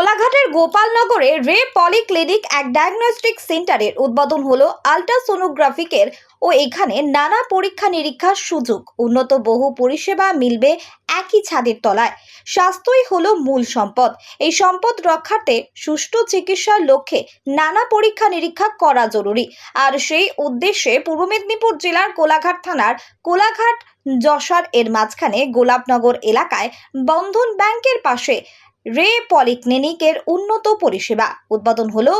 কোলাঘাটের গোপালনগরে রে পলিক্লিনিক এক ডায়াগনস্টিক সেন্টারের উদ্বোধন হলো আল্ট্রাসোনোগ্রাফিকের ও এখানে নানা পরীক্ষা নিরীক্ষার সুযোগ। উন্নত বহু পরিষেবা মিলবে একই ছাদের তলায়। স্বাস্থ্যই হলো মূল সম্পদ। এই সম্পদ রক্ষার্থে সুষ্ঠু চিকিৎসার লক্ষ্যে নানা পরীক্ষা নিরীক্ষা করা জরুরি। আর সেই উদ্দেশ্যে পূর্ব মেদিনীপুর জেলার কোলাঘাট থানার কোলাঘাট যশার এর মাঝখানে গোলাপনগর এলাকায় বন্ধন ব্যাংকের পাশে রে পলিক্লিনিকের উন্নত পরিষেবা। উদ্বোধন হলো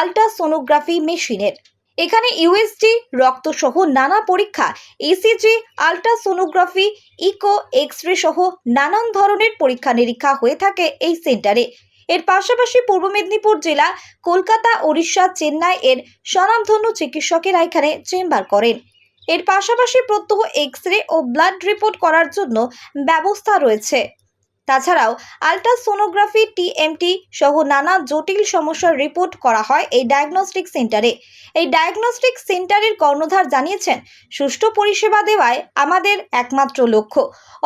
আল্ট্রাসোনোগ্রাফি মেশিনের। এখানে ইউএসজি রক্তসহ নানা পরীক্ষা ECG ultrasonography, echo X ray সহ নানান ধরনের পরীক্ষা নিরীক্ষা হয়ে থাকে এই সেন্টারে। এর পাশাপাশি পূর্ব মেদিনীপুর জেলা কলকাতা, ওড়িশা, চেন্নাই এর স্বনামধন্য চিকিৎসকেরা এখানে চেম্বার করেন। এর পাশাপাশি প্রত্যহ এক্স রে ও ব্লাড রিপোর্ট করার জন্য ব্যবস্থা রয়েছে। তাছাড়াও আল্ট্রাসোনোগ্রাফি টিএমটি সহ নানা জটিল সমস্যার রিপোর্ট করা হয় এই ডায়াগনস্টিক সেন্টারে। এই ডায়াগনস্টিক সেন্টারের কর্ণধার জানিয়েছেন, সুষ্ঠু পরিষেবা দেওয়ায় আমাদের একমাত্র লক্ষ্য।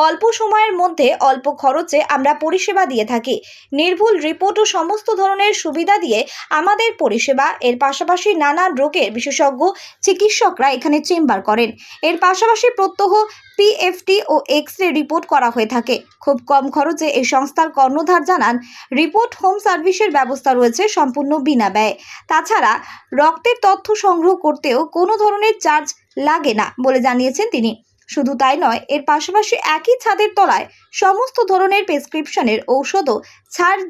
অল্প সময়ের মধ্যে অল্প খরচে আমরা পরিষেবা দিয়ে থাকি। নির্ভুল রিপোর্ট ও সমস্ত ধরনের সুবিধা দিয়ে আমাদের পরিষেবা, এর পাশাপাশি নানা রোগের বিশেষজ্ঞ চিকিৎসকরা এখানে চেম্বার করেন। এর পাশাপাশি প্রত্যহ পিএফটি ও এক্স রে রিপোর্ট করা হয়ে থাকে। খুব কম খরচে এই সংস্থার কর্ণধার জানান, রিপোর্ট হোম সার্ভিসের ব্যবস্থা রয়েছে সম্পূর্ণ বিনা ব্যয়। তাছাড়া, রক্তের তথ্য সংগ্রহ করতেও কোনো ধরনের চার্জ লাগে না বলে জানিয়েছেন তিনি। শুধু তাই নয়, এর পাশাপাশি একই ছাদের তলায় সমস্ত ধরনের প্রেসক্রিপশনের ঔষধও ছাড়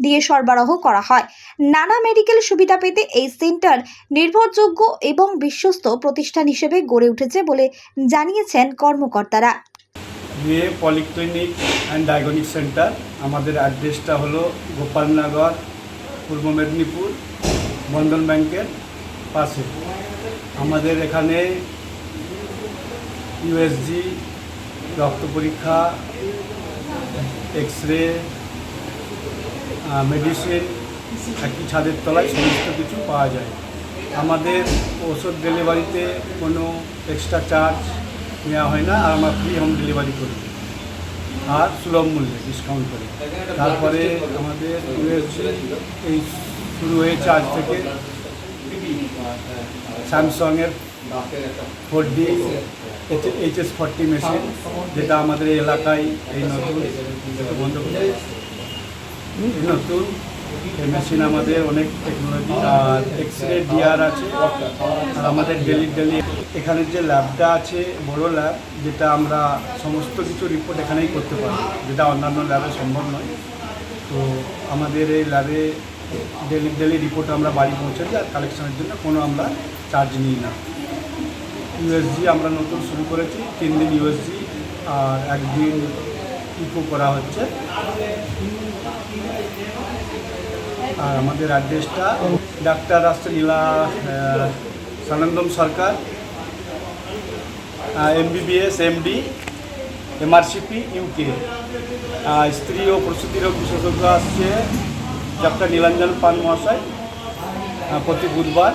দিয়ে সরবরাহ করা হয়। নানা মেডিকেল সুবিধা পেতে এই সেন্টার নির্ভরযোগ্য এবং বিশ্বস্ত প্রতিষ্ঠান হিসেবে গড়ে উঠেছে বলে জানিয়েছেন কর্মকর্তারা। বিয়ে পলিক্লিনিক অ্যান্ড ডায়াগনিক সেন্টার। আমাদের অ্যাড্রেসটা হলো গোপালনগর, পূর্ব মেদিনীপুর, বন্ধন ব্যাংকের পাশে। আমাদের এখানে ইউএসজি রক্ত পরীক্ষা এক্স রে মেডিসিন একটি ছাদের তলায় সমস্ত কিছু পাওয়া যায়। আমাদের ওষুধ ডেলিভারিতে কোনো এক্সট্রা চার্জ নেওয়া হয় না, আর আমরা ফ্রি হোম ডেলিভারি করি। আর সুলভ মূল্যে ডিসকাউন্ট করে। তারপরে আমাদের এই শুরু হয়েছে আজ থেকে স্যামসংয়ের four D H S forty machine যেটা আমাদের এলাকায় এই নতুন বন্ধ নতুন এই মেশিন আমাদের অনেক টেকনোলজি আর এক্স রে ডিআর আছে। আর আমাদের ডেলি ডেলি এখানে যে ল্যাবটা আছে, বড় ল্যাব, যেটা আমরা সমস্ত কিছু রিপোর্ট এখানেই করতে পারি যেটা অন্যান্য ল্যাবে সম্ভব নয়। তো আমাদের এই ল্যাবে ডেলি ডেলি রিপোর্ট আমরা বাড়ি পৌঁছে দিই আর কালেকশনের জন্য কোনো আমরা চার্জ নিই না। ইউএসজি আমরা নতুন শুরু করেছি। তিন দিন ইউএসজি আর একদিন ইকো করা হচ্ছে। আর আমাদের অ্যাড্রেসটা ডাক্তার আহ, Sanandam Sarkar MBBS MD MRCP UK স্ত্রী ও প্রসূতি রোগ বিশেষজ্ঞ আসছে ডক্টর নীলাঞ্জন পান মহাশয় প্রতি বুধবার।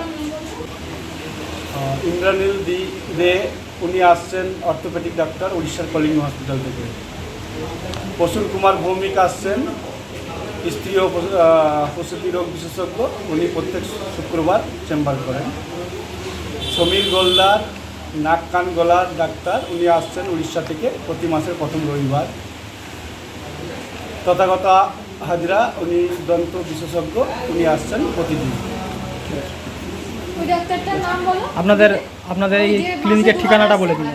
ইন্দ্রানীল দি দে উনি আসছেন অর্থোপেডিক ডাক্তার উড়িষ্যার কলিঙ্গ হসপিটাল থেকে। প্রসূন কুমার ভৌমিক আসছেন স্ত্রী ও প্রসূতি রোগ বিশেষজ্ঞ উনি প্রত্যেক শুক্রবার চেম্বার করেন। সমীর গোলদার নাক কান গলার ডাক্তার উনি আসছেন উড়িষ্যা থেকে প্রতি মাসের প্রথম রবিবার। তথাগত হাজরা উনি দন্ত বিশেষজ্ঞ উনি আসছেন প্রতিদিন। ওই ডাক্তারটার নাম বলো? আপনাদের আপনাদের এই ক্লিনিকের ঠিকানাটা বলে দিন।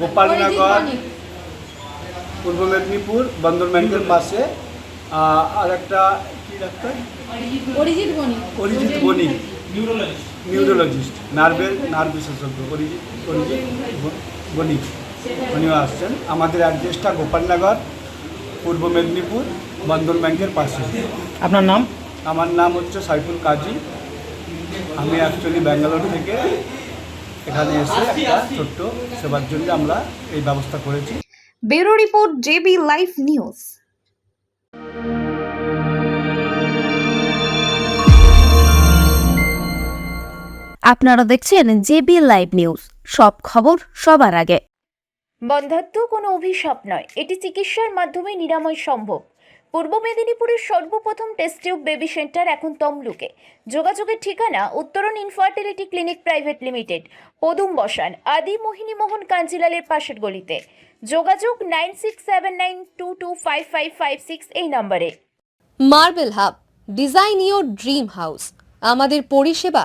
গোপালনগর পূর্ব মেদিনীপুর বন্দর ব্যাংকের পাশে আর একটা কি ডাক্তার? অরিজিৎ গণি অরিজিৎ বণিক। নিউরোলজিস্ট নার্ভের নার্ভ বিশেষজ্ঞ। অরিজিৎ অরিজিৎ বণিক। উনিও আসছেন। আমাদের অ্যাড্রেসটা গোপালনগর পূর্ব মেদিনীপুর বন্ধন ব্যাংকের পাশে। আপনার নাম? আমার নাম হচ্ছে সাইফুল কাজী। আমি অ্যাকচুয়ালি ব্যাঙ্গালোর থেকে এখানে এসে একটা ছোট্ট সেবার জন্য আমরা এই ব্যবস্থা করেছি। Bureau report JB live news. আপনারা দেখছেন জেবি লাইভ নিউজ। সব খবর সবার আগে। বন্ধ্যাত্ব কোনো অভিশাপ নয় এটি চিকিৎসার মাধ্যমে নিরাময় সম্ভব। পূর্ব মেদিনীপুরের সর্বপ্রথম টেস্ট টিউব বেবি সেন্টার এখন তমলুকে। যোগাযোগের ঠিকানা উত্তরণ ইনফার্টিলিটি ক্লিনিক প্রাইভেট লিমিটেড পদুম বসান আদি মোহিনী মোহন কাঞ্জিলালের পাশের গলিতে। যোগাযোগ nine six seven nine two two five five five six এই নম্বরে। Marble hub design your dream house. আমাদের পরিষেবা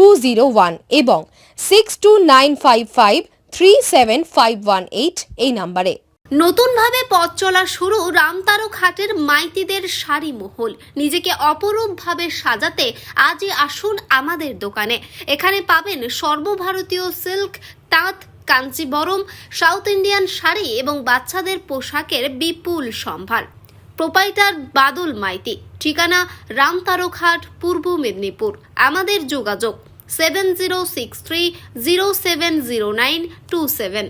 two zero one এবং six two nine five five three seven five one eight এই নাম্বারে। নতুনভাবে পথ চলা শুরু রামতারক হাটের মাইতিদের শাড়ি মহল। নিজেকে অপরূপভাবে সাজাতে আজই আসুন আমাদের দোকানে। এখানে পাবেন সর্বভারতীয় সিল্ক, তাঁত, কাঞ্চিবরম, সাউথ ইন্ডিয়ান শাড়ি এবং বাচ্চাদের পোশাকের বিপুল সম্ভার। প্রোপাইটার বাদল মাইতি। ঠিকানা রামতারক হাট পূর্ব মেদিনীপুর। আমাদের যোগাযোগ seven zero six three zero seven zero nine two seven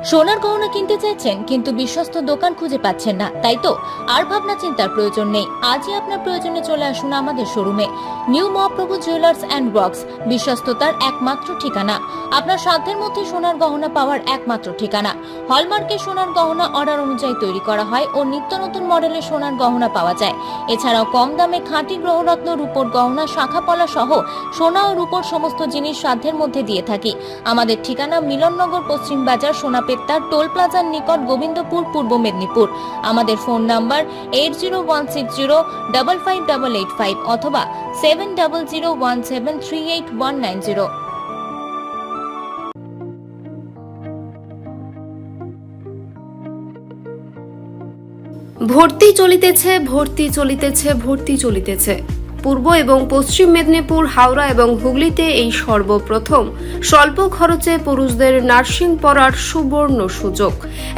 সোনার গহনা কিনতে চাইছেন, কিন্তু বিশ্বস্ত দোকান খুঁজে পাচ্ছেন না। তাই তো আর ভাবনা চিন্তার প্রয়োজন নেই। আজই আপনার প্রয়োজনে চলে আসুন আমাদের শোরুমে। New Mahaprabhu jewellers and rocks বিশ্বস্ততার একমাত্র ঠিকানা। আপনার সাধ্যের মধ্যে সোনার গহনা পাওয়ার একমাত্র ঠিকানা। হলমার্কে সোনার গহনা অর্ডার অনুযায়ী তৈরি করা হয় ও নিত্য নতুন মডেলের সোনার গহনা পাওয়া যায়। এছাড়াও কম দামে খাঁটি গ্রহরত্ন রূপোর গহনা শাখাপলা সহ সোনা ও রূপোর সমস্ত জিনিস সাধ্যের মধ্যে দিয়ে থাকি। আমাদের ঠিকানা মিলননগর পশ্চিম বাজার সোনাপেত্তার টোল প্লাজার নিকট গোবিন্দপুর, পূর্ব মেদিনীপুর। আমাদের phone number eight zero one six zero double five double eight five অথবা seven double zero one seven three eight one nine zero ভর্তি চলিতেছে ভর্তি চলিতেছে ভর্তি চলিতেছে। পূর্ব এবং পশ্চিম মেদিনীপুর, হাওড়া এবং হুগলিতে এই সর্বপ্রথম। স্বল্প খরচে পুরুষদের নার্সিং পড়ার সুবর্ণ সুযোগ।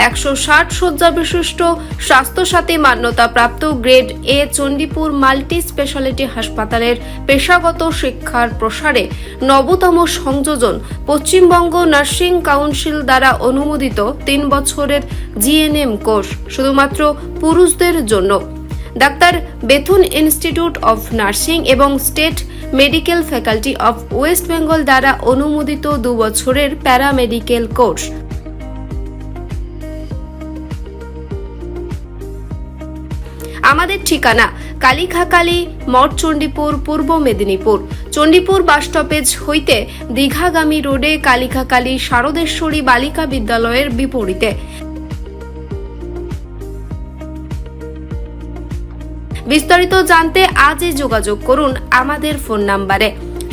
একশো ষাট শয্যা বিশিষ্ট, Swasthya Sathi মান্যতাপ্রাপ্ত grade A Chandipur multi speciality হাসপাতালের পেশাগত শিক্ষার প্রসারে নবতম সংযোজন পশ্চিমবঙ্গ নার্সিং কাউন্সিল দ্বারা অনুমোদিত তিন বছরের জিএনএম কোর্স, শুধুমাত্র পুরুষদের জন্য। Doctor Bethune institute of nursing এবং state medical faculty of West Bengal দ্বারা অনুমোদিত দু বছরের প্যারামেডিকেল কোর্স। আমাদের ঠিকানা কালীখাকালী মঠ চণ্ডীপুর পূর্ব মেদিনীপুর। চণ্ডীপুর বাস স্টপেজ হইতে দীঘাগামী রোডে কালীখাকালী শারদেশ্বরী বালিকা বিদ্যালয়ের বিপরীতে। বিস্তারিত জানতে আজই যোগাযোগ করুন আমাদের ফোন নাম্বারে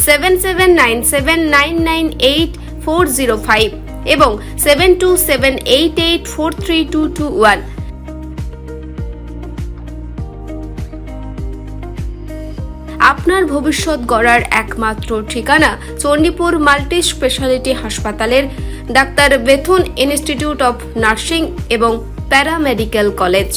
seven seven nine seven nine nine eight four zero five এবং seven two seven eight eight four three two two one আপনার ভবিষ্যৎ গড়ার একমাত্র ঠিকানা চণ্ডীপুর মাল্টি স্পেশালিটি হাসপাতালের doctor Bethune institute of nursing এবং প্যারামেডিক্যাল কলেজ।